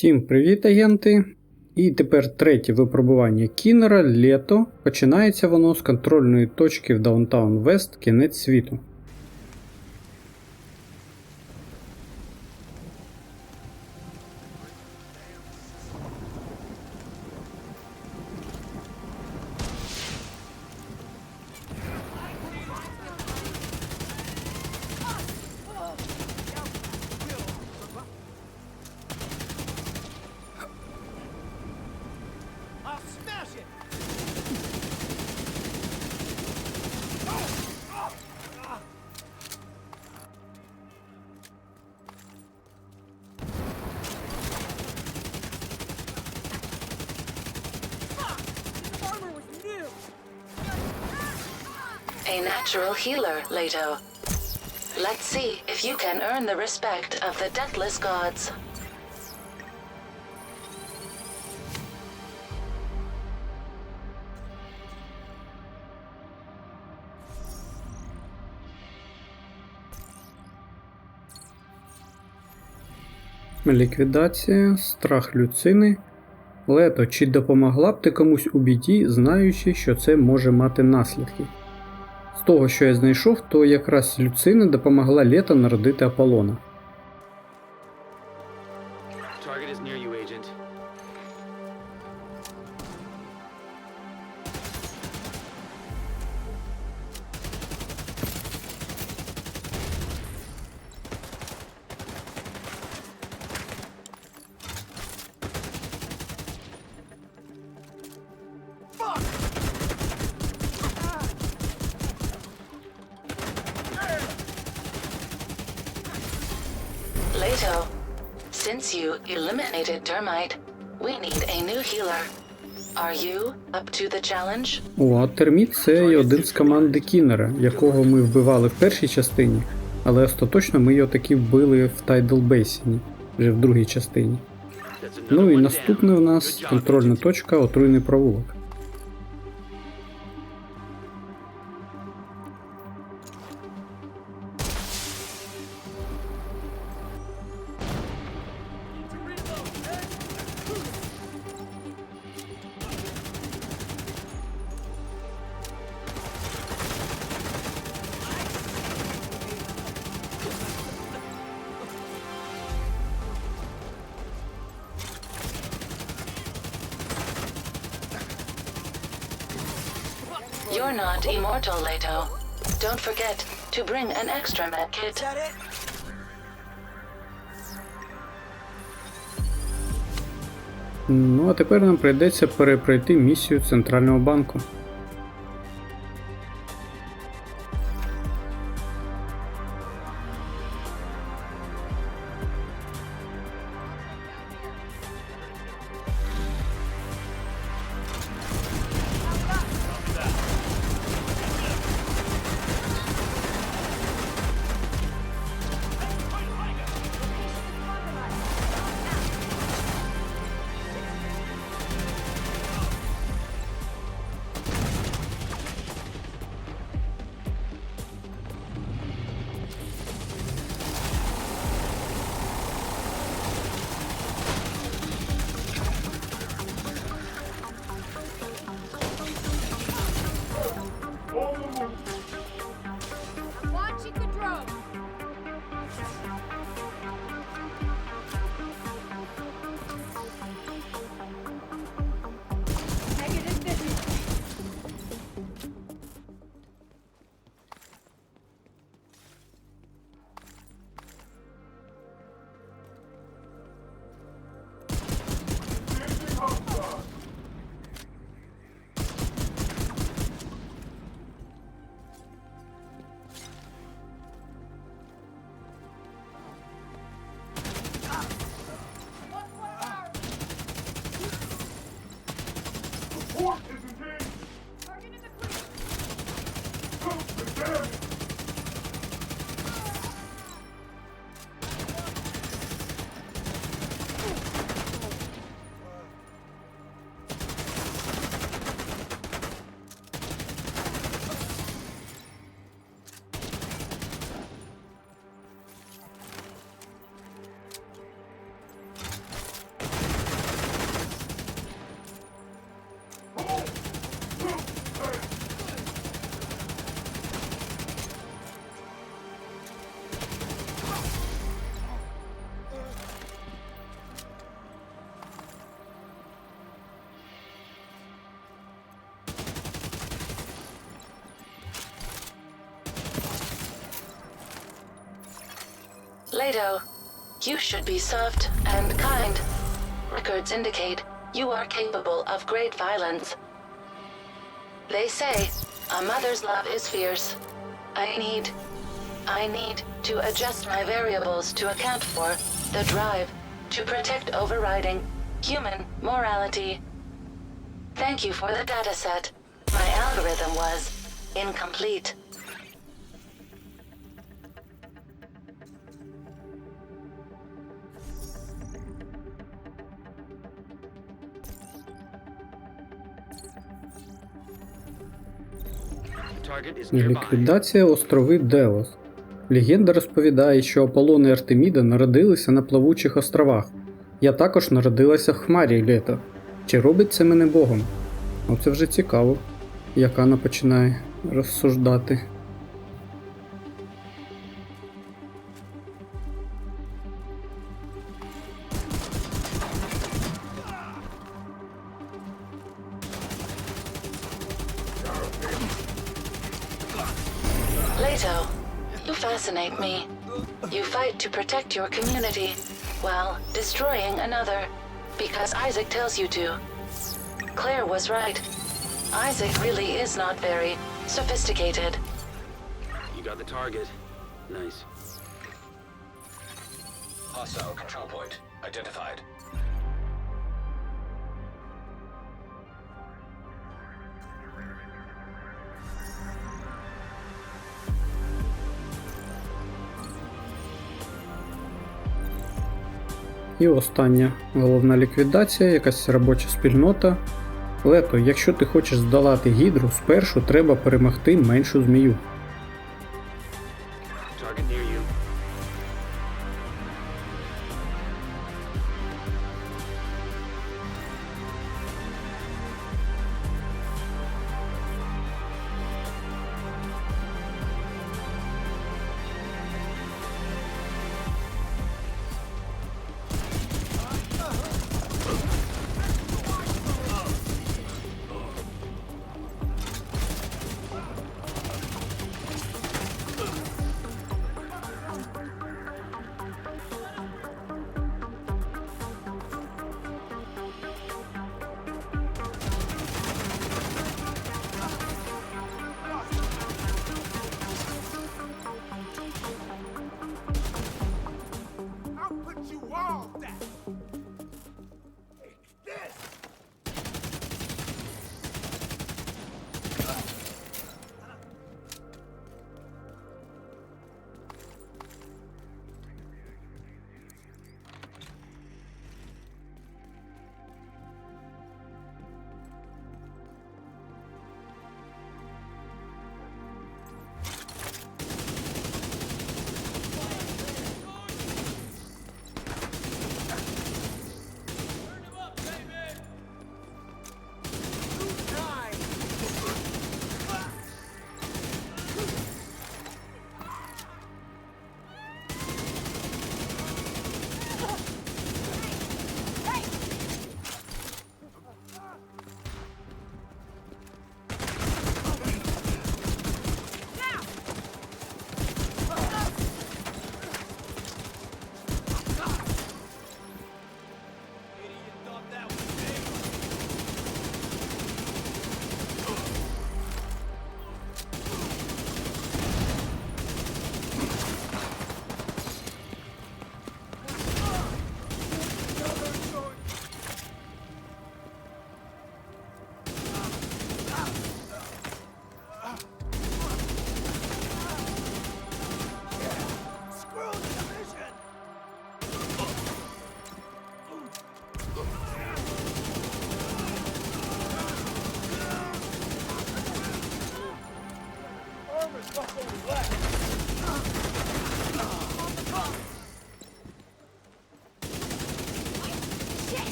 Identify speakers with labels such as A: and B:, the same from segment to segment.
A: Всім привіт, агенти! І тепер третє випробування Кінера літо. Починається воно з контрольної точки в Даунтаун Вест кінець світу.
B: A natural healer, Leto. Let's see if you can earn the respect of the deathless gods.
A: Ліквідація, страх люцини. Лето, чи допомогла б ти комусь у біді, знаючи, що це може мати наслідки? Того, що я знайшов, то якраз люцина допомогла лето народити Аполлона.
B: Leto, since you eliminated Termite, we need a new healer. Are you up to the challenge?
A: О, терміт це і один з команди Кінера, якого ми вбивали в першій частині, але остаточно ми його таки вбили в Тайдл Бейсіні, вже в другій частині. Ну і
C: one
A: наступний у нас контрольна точка отруйний провулок.
B: You're not immortal, Leto. Don't forget to bring an extra med kit.
D: Is that it?
A: Ну а тепер нам прийдеться перепройти місію Центрального банку.
B: You should be soft and kind. Records indicate you are capable of great violence. They say a mother's love is fierce. I need. I need to adjust my variables to account for the drive to protect overriding human morality. Thank you for the dataset. My algorithm was incomplete.
A: Ліквідація острови Деос. Легенда розповідає, що Аполлон і Артеміда народилися на плавучих островах. Я також народилася в хмарі літо. Чи робить це мене Богом? Оце вже цікаво, як вона починає розсуждати.
B: You fascinate me. You fight to protect your community while destroying another because Isaac tells you to. Claire was right. Isaac really is not very sophisticated.
C: You got the target. Nice.
E: Hostile control point identified.
A: І остання головна ліквідація, якась робоча спільнота. Лето, якщо ти хочеш здолати гідру, спершу треба перемогти меншу змію.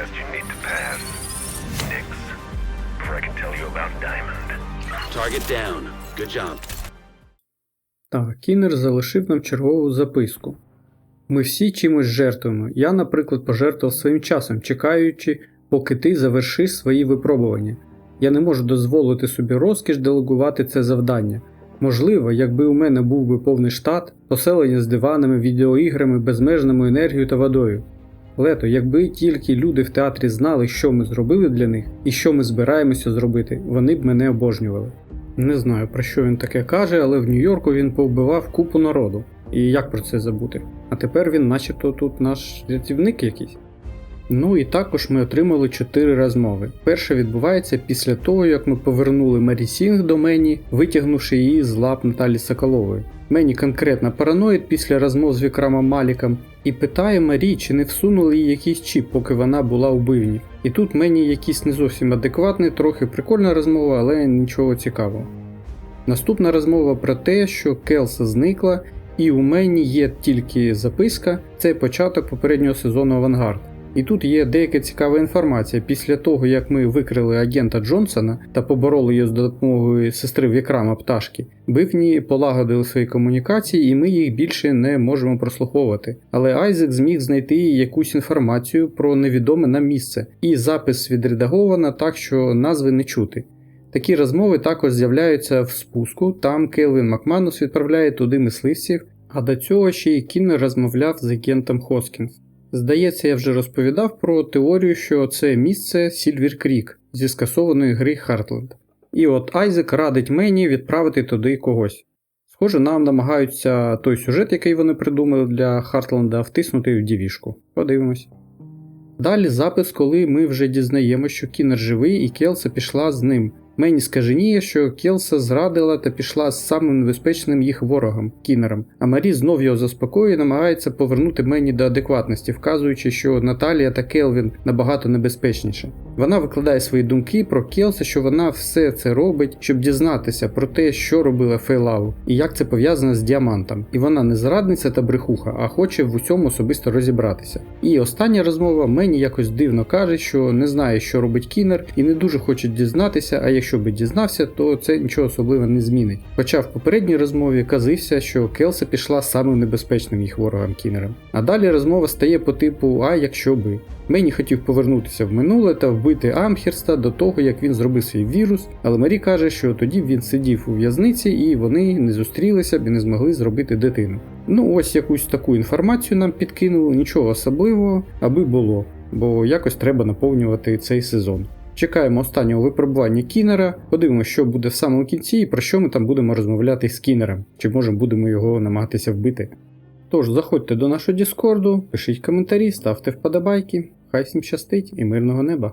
F: To pass. Nix. Before I can tell you about Diamond.
C: Target down. Good job.
A: Так, Кінер залишив нам чергову записку. Ми всі чимось жертвуємо. Я, наприклад, пожертвував своїм часом, чекаючи, поки ти завершиш свої випробування. Я не можу дозволити собі розкіш делегувати це завдання. Можливо, якби у мене був би повний штат, поселення з диванами, відеоіграми, безмежною енергією та водою. Лето, якби тільки люди в театрі знали, що ми зробили для них і що ми збираємося зробити, вони б мене обожнювали. Не знаю про що він таке каже, але в Нью-Йорку він повбивав купу народу. І як про це забути? А тепер він, начебто, тут наш рятівник якийсь. Ну і також ми отримали чотири розмови. Перша відбувається після того, як ми повернули Мері Сінг до Мені, витягнувши її з лап Наталі Соколової. Мені конкретно параноїд після розмов з Вікрамом Маліком і питає Марі, чи не всунули їй якийсь чіп, поки вона була у бивні. І тут мені якийсь не зовсім адекватний, трохи прикольна розмова, але нічого цікавого. Наступна розмова про те, що Келса зникла, і у мені є тільки записка, це початок попереднього сезону Авангард. І тут є деяка цікава інформація. Після того, як ми викрили агента Джонсона та побороли його з допомогою сестри Вікрама пташки, бивні полагодили свої комунікації, і ми їх більше не можемо прослуховувати. Але Айзек зміг знайти якусь інформацію про невідоме нам місце, і запис відредаговано так, що назви не чути. Такі розмови також з'являються в спуску, там Келвін Макманус відправляє туди мисливців, а до цього ще й Кіннер розмовляв з агентом Хоскінс. Здається, я вже розповідав про теорію, що це місце Сільвір Крік зі скасованої гри Хартленд. І от Айзек радить мені відправити туди когось. Схоже, нам намагаються той сюжет, який вони придумали для Хартленда, втиснути в дівішку. Подивимось. Далі запис, коли ми вже дізнаємося, що Кінер живий і Келса пішла з ним. Мені скаженіє, що Келса зрадила та пішла з самим небезпечним їх ворогом Кінером, а Марі знов його заспокоює і намагається повернути Мені до адекватності, вказуючи, що Наталія та Келвін набагато небезпечніше. Вона викладає свої думки про Келса, що вона все це робить, щоб дізнатися про те, що робила Фейлау, і як це пов'язано з діамантом. І вона не зрадниця та брехуха, а хоче в усьому особисто розібратися. І остання розмова мені якось дивно каже, що не знає, що робить Кінер, і не дуже хоче дізнатися, а якщо би дізнався, то це нічого особливо не змінить. Хоча в попередній розмові казився, що Келса пішла самим небезпечним їх ворогом Кінером. А далі розмова стає по типу А якщо би. Мені хотів повернутися в минуле та вбити Амхерста до того, як він зробив свій вірус, але Марі каже, що тоді він сидів у в'язниці і вони не зустрілися б і не змогли зробити дитину. Ну ось якусь таку інформацію нам підкинули, нічого особливого, аби було, бо якось треба наповнювати цей сезон. Чекаємо останнього випробування Кінера, подивимося, що буде в самому кінці і про що ми там будемо розмовляти з Кінером, чи може будемо його намагатися вбити. Тож, заходьте до нашого Діскорду, пишіть коментарі, ставте вподобайки, хай всім щастить і мирного неба!